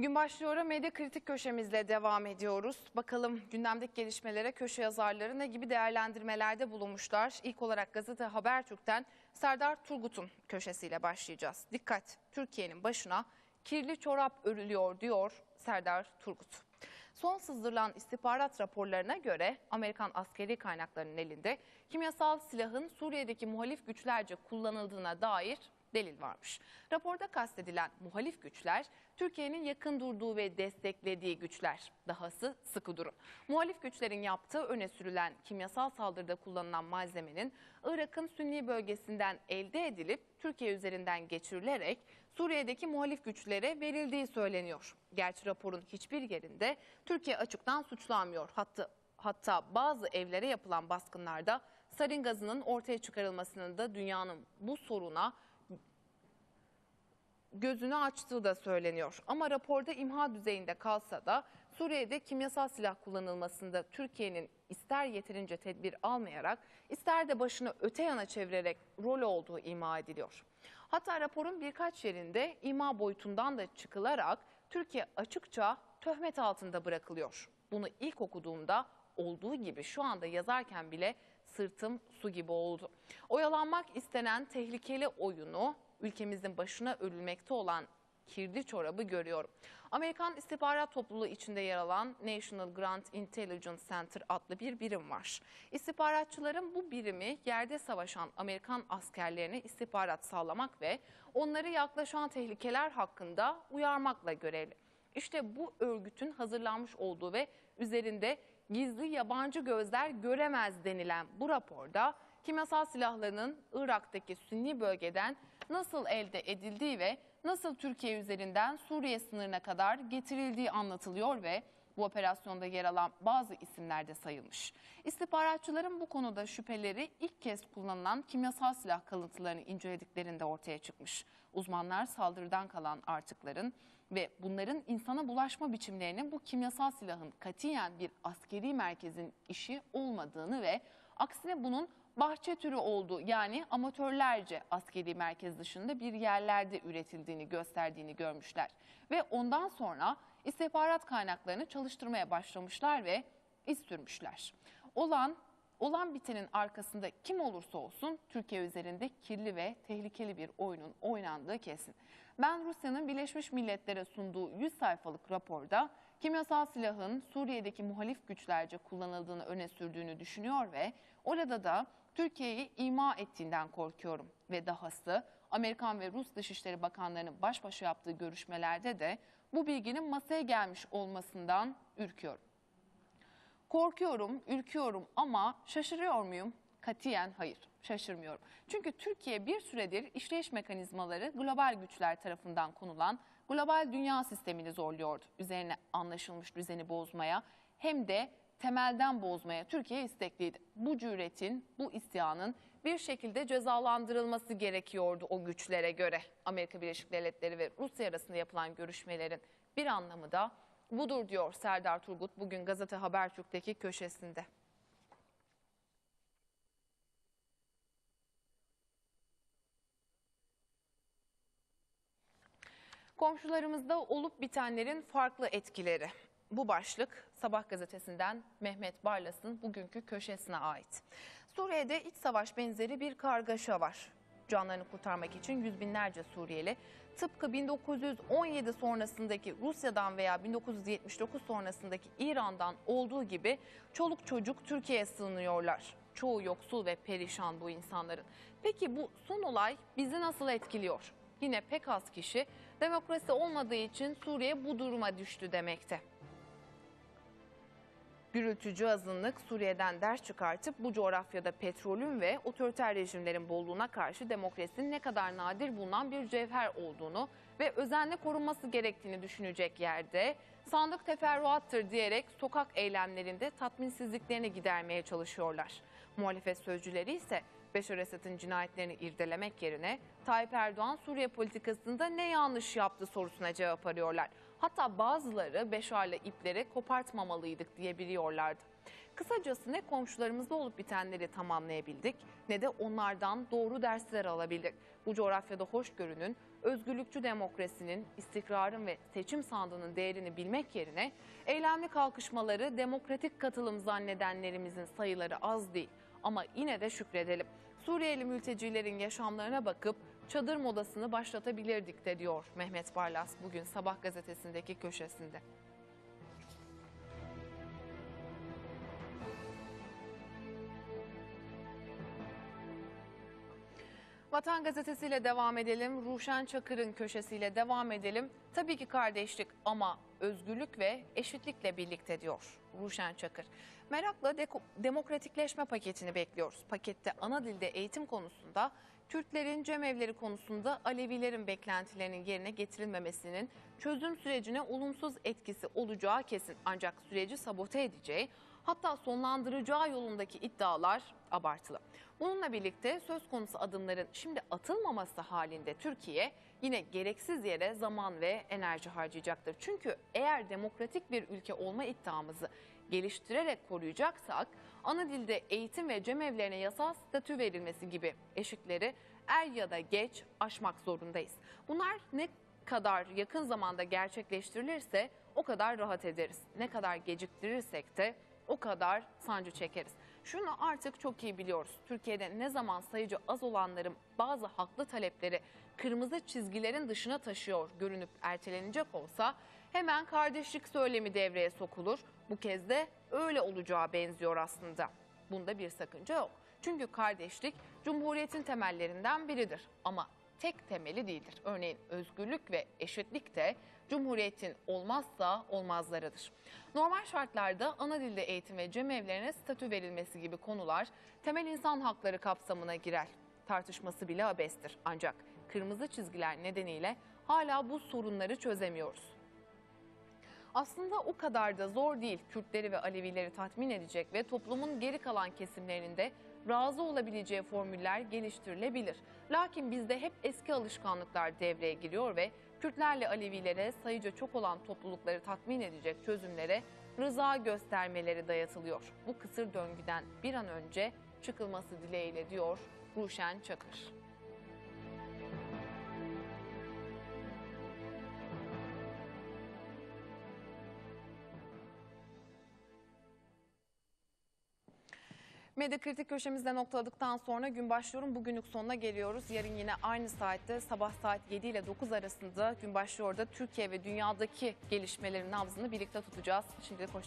Gün başlıyor medya kritik köşemizle devam ediyoruz. Bakalım gündemdeki gelişmelere köşe yazarları ne gibi değerlendirmelerde bulunmuşlar. İlk olarak gazete Habertürk'ten Serdar Turgut'un köşesiyle başlayacağız. Dikkat Türkiye'nin başına kirli çorap örülüyor diyor Serdar Turgut. Son sızdırılan istihbarat raporlarına göre Amerikan askeri kaynaklarının elinde kimyasal silahın Suriye'deki muhalif güçlerce kullanıldığına dair delil varmış. Raporda kastedilen muhalif güçler Türkiye'nin yakın durduğu ve desteklediği güçler. Dahası sıkı durun. Muhalif güçlerin yaptığı öne sürülen kimyasal saldırıda kullanılan malzemenin Irak'ın Sünni bölgesinden elde edilip Türkiye üzerinden geçirilerek Suriye'deki muhalif güçlere verildiği söyleniyor. Gerçi raporun hiçbir yerinde Türkiye açıktan suçlanmıyor. Hatta Hatta bazı evlere yapılan baskınlarda sarin gazının ortaya çıkarılmasının da dünyanın bu soruna gözünü açtığı da söyleniyor. Ama raporda imha düzeyinde kalsa da Suriye'de kimyasal silah kullanılmasında Türkiye'nin ister yeterince tedbir almayarak ister de başını öte yana çevirerek rol olduğu ima ediliyor. Hatta raporun birkaç yerinde ima boyutundan da çıkılarak Türkiye açıkça töhmet altında bırakılıyor. Bunu ilk okuduğumda olduğu gibi şu anda yazarken bile sırtım su gibi oldu. Oyalanmak istenen tehlikeli oyunu ülkemizin başına örülmekte olan kirli çorabı görüyorum. Amerikan istihbarat topluluğu içinde yer alan National Grant Intelligence Center adlı bir birim var. İstihbaratçıların bu birimi yerde savaşan Amerikan askerlerine istihbarat sağlamak ve onları yaklaşan tehlikeler hakkında uyarmakla görevli. İşte bu örgütün hazırlanmış olduğu ve üzerinde gizli yabancı gözler göremez denilen bu raporda kimyasal silahlarının Irak'taki Sünni bölgeden nasıl elde edildiği ve nasıl Türkiye üzerinden Suriye sınırına kadar getirildiği anlatılıyor ve bu operasyonda yer alan bazı isimler de sayılmış. İstihbaratçıların bu konuda şüpheleri ilk kez kullanılan kimyasal silah kalıntılarını incelediklerinde ortaya çıkmış. Uzmanlar saldırıdan kalan artıkların ve bunların insana bulaşma biçimlerinin bu kimyasal silahın katiyen bir askeri merkezin işi olmadığını ve aksine bunun bahçe türü olduğu yani amatörlerce askeri merkez dışında bir yerlerde üretildiğini gösterdiğini görmüşler. Ve ondan sonra istihbarat kaynaklarını çalıştırmaya başlamışlar ve iz sürmüşler. Olan olan bitenin arkasında kim olursa olsun Türkiye üzerinde kirli ve tehlikeli bir oyunun oynandığı kesin. Ben Rusya'nın Birleşmiş Milletler'e sunduğu 100 sayfalık raporda kimyasal silahın Suriye'deki muhalif güçlerce kullanıldığını öne sürdüğünü düşünüyor ve orada da Türkiye'yi ima ettiğinden korkuyorum. Ve dahası Amerikan ve Rus Dışişleri Bakanlarının baş başa yaptığı görüşmelerde de bu bilginin masaya gelmiş olmasından ürküyorum. Korkuyorum, ürküyorum ama şaşırıyor muyum? Katiyen hayır, şaşırmıyorum. Çünkü Türkiye bir süredir işleyiş mekanizmaları global güçler tarafından konulan global dünya sistemini zorluyordu. Üzerine anlaşılmış düzeni bozmaya hem de temelden bozmaya Türkiye istekliydi. Bu cüretin, bu isyanın bir şekilde cezalandırılması gerekiyordu o güçlere göre. Amerika Birleşik Devletleri ve Rusya arasında yapılan görüşmelerin bir anlamı da budur diyor Serdar Turgut bugün gazete Habertürk'teki köşesinde. Komşularımızda olup bitenlerin farklı etkileri. Bu başlık Sabah gazetesinden Mehmet Barlas'ın bugünkü köşesine ait. Suriye'de iç savaş benzeri bir kargaşa var. Canlarını kurtarmak için yüz binlerce Suriyeli tıpkı 1917 sonrasındaki Rusya'dan veya 1979 sonrasındaki İran'dan olduğu gibi çoluk çocuk Türkiye'ye sığınıyorlar. Çoğu yoksul ve perişan bu insanların. Peki bu son olay bizi nasıl etkiliyor? Yine pek az kişi demokrasi olmadığı için Suriye bu duruma düştü demekte. Gürültücü azınlık Suriye'den ders çıkartıp bu coğrafyada petrolün ve otoriter rejimlerin bolluğuna karşı demokrasinin ne kadar nadir bulunan bir cevher olduğunu ve özenle korunması gerektiğini düşünecek yerde sandık teferruattır diyerek sokak eylemlerinde tatminsizliklerini gidermeye çalışıyorlar. Muhalefet sözcüleri ise Beşar Esad'ın cinayetlerini irdelemek yerine Tayyip Erdoğan Suriye politikasında ne yanlış yaptı sorusuna cevap arıyorlar. Hatta bazıları Beşar'la ipleri kopartmamalıydık diyebiliyorlardı. Kısacası ne komşularımızda olup bitenleri tamamlayabildik ne de onlardan doğru dersler alabildik. Bu coğrafyada hoşgörünün özgürlükçü demokrasinin, istikrarın ve seçim sandığının değerini bilmek yerine eylemli kalkışmaları demokratik katılım zannedenlerimizin sayıları az değil. Ama yine de şükredelim. Suriyeli mültecilerin yaşamlarına bakıp çadır modasını başlatabilirdik de diyor Mehmet Barlas bugün Sabah gazetesindeki köşesinde. Vatan Gazetesi'yle devam edelim. Ruşen Çakır'ın köşesiyle devam edelim. Tabii ki kardeşlik ama özgürlük ve eşitlikle birlikte diyor Ruşen Çakır. Merakla deko- demokratikleşme paketini bekliyoruz. Pakette ana dilde eğitim konusunda Kürtlerin cemevleri konusunda Alevilerin beklentilerinin yerine getirilmemesinin çözüm sürecine olumsuz etkisi olacağı kesin. Ancak süreci sabote edeceği hatta sonlandıracağı yolundaki iddialar abartılı. Bununla birlikte söz konusu adımların şimdi atılmaması halinde Türkiye yine gereksiz yere zaman ve enerji harcayacaktır. Çünkü eğer demokratik bir ülke olma iddiamızı geliştirerek koruyacaksak ana dilde eğitim ve cemevlerine yasal statü verilmesi gibi eşikleri er ya da geç aşmak zorundayız. Bunlar ne kadar yakın zamanda gerçekleştirilirse o kadar rahat ederiz. Ne kadar geciktirirsek de o kadar sancı çekeriz. Şunu artık çok iyi biliyoruz. Türkiye'de ne zaman sayıcı az olanların bazı haklı talepleri kırmızı çizgilerin dışına taşıyor görünüp ertelenecek olsa hemen kardeşlik söylemi devreye sokulur. Bu kez de öyle olacağı benziyor aslında. Bunda bir sakınca yok. Çünkü kardeşlik Cumhuriyet'in temellerinden biridir ama tek temeli değildir. Örneğin özgürlük ve eşitlik de Cumhuriyet'in olmazsa olmazlarıdır. Normal şartlarda ana dilde eğitim ve cemevlerine statü verilmesi gibi konular temel insan hakları kapsamına girer. Tartışması bile abestir. Ancak kırmızı çizgiler nedeniyle hala bu sorunları çözemiyoruz. Aslında o kadar da zor değil Kürtleri ve Alevileri tatmin edecek ve toplumun geri kalan kesimlerinin de razı olabileceği formüller geliştirilebilir. Lakin bizde hep eski alışkanlıklar devreye giriyor ve Kürtlerle Alevilere sayıca çok olan toplulukları tatmin edecek çözümlere rıza göstermeleri dayatılıyor. Bu kısır döngüden bir an önce çıkılması dileğiyle diyor Ruşen Çakır. Medya kritik köşemizde noktaladıktan sonra gün başlıyorum. Bugünlük sonuna geliyoruz. Yarın yine aynı saatte sabah saat 7 ile 9 arasında gün başlıyor da Türkiye ve dünyadaki gelişmelerin nabzını birlikte tutacağız. Şimdilik hoşçakalın.